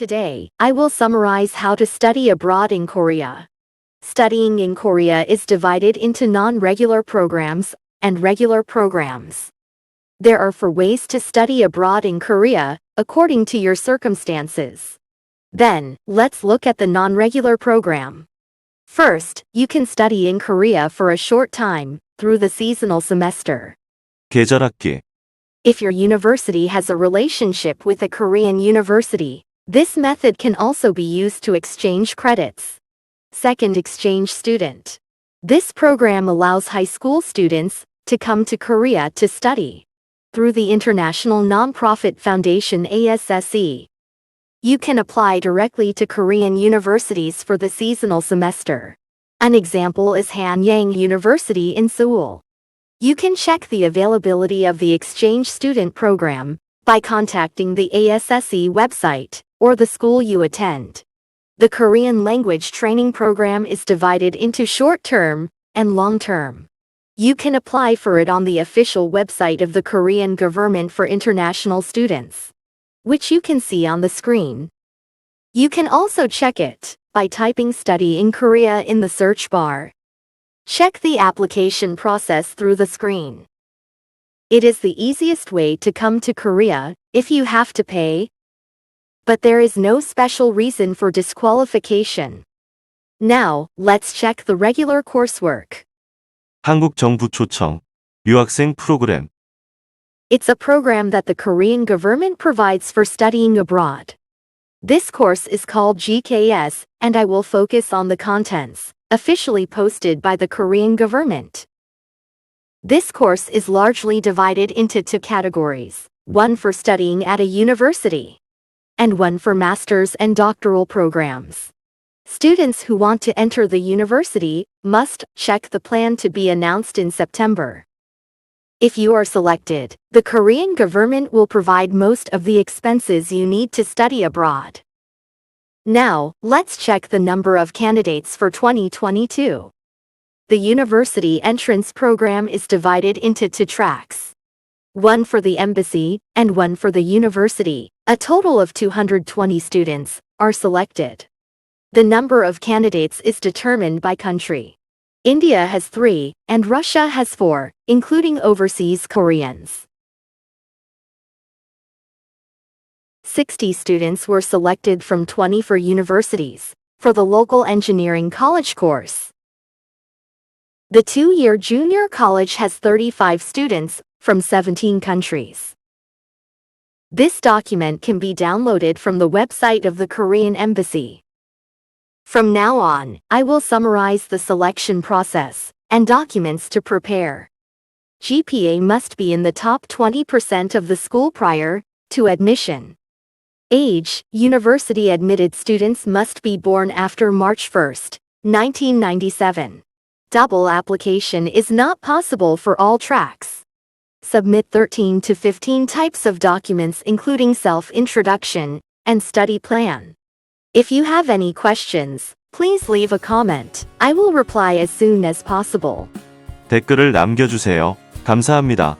Today, I will summarize how to study abroad in Korea. Studying in Korea is divided into non-regular programs and regular programs. There are four ways to study abroad in Korea, according to your circumstances. Then, let's look at the non-regular program. First, you can study in Korea for a short time, through the seasonal semester. 계절학기, If your university has a relationship with a Korean university, this method can also be used to exchange credits. Second, exchange student. This program allows high school students to come to Korea to study through the International Nonprofit Foundation ASSE. You can apply directly to Korean universities for the seasonal semester. An example is Hanyang University in Seoul. You can check the availability of the exchange student program by contacting the ASSE website or the school you attend. The Korean language training program is divided into short-term and long-term. You can apply for it on the official website of the Korean government for international students, which you can see on the screen. You can also check it by typing study in Korea in the search bar. Check the application process through the screen. It is the easiest way to come to Korea if you have to pay. But there is no special reason for disqualification. Now, let's check the regular coursework. 한국 정부 초청, 유학생 프로그램, It's a program that the Korean government provides for studying abroad. This course is called GKS, and I will focus on the contents, officially posted by the Korean government. This course is largely divided into two categories, one for studying at a university, and one for master's and doctoral programs. Students who want to enter the university must check the plan to be announced in September. If you are selected, the Korean government will provide most of the expenses you need to study abroad. Now, let's check the number of candidates for 2022. The university entrance program is divided into two tracks. One for the embassy and one for the university. A total of 220 students are selected. The number of candidates is determined by country. India has three, and Russia has four, including overseas Koreans. 60 students were selected from 24 universities for the local engineering college course. The two-year junior college has 35 students from 17 countries. This document can be downloaded from the website of the Korean Embassy. From now on, I will summarize the selection process and documents to prepare. GPA must be in the top 20% of the school prior to admission. Age, university admitted students must be born after March 1, 1997. Double application is not possible for all tracks Submit 13 to 15 types of documents including self-introduction and study plan. If you have any questions, please leave a comment. I will reply as soon as possible. 댓글을 남겨주세요. 감사합니다.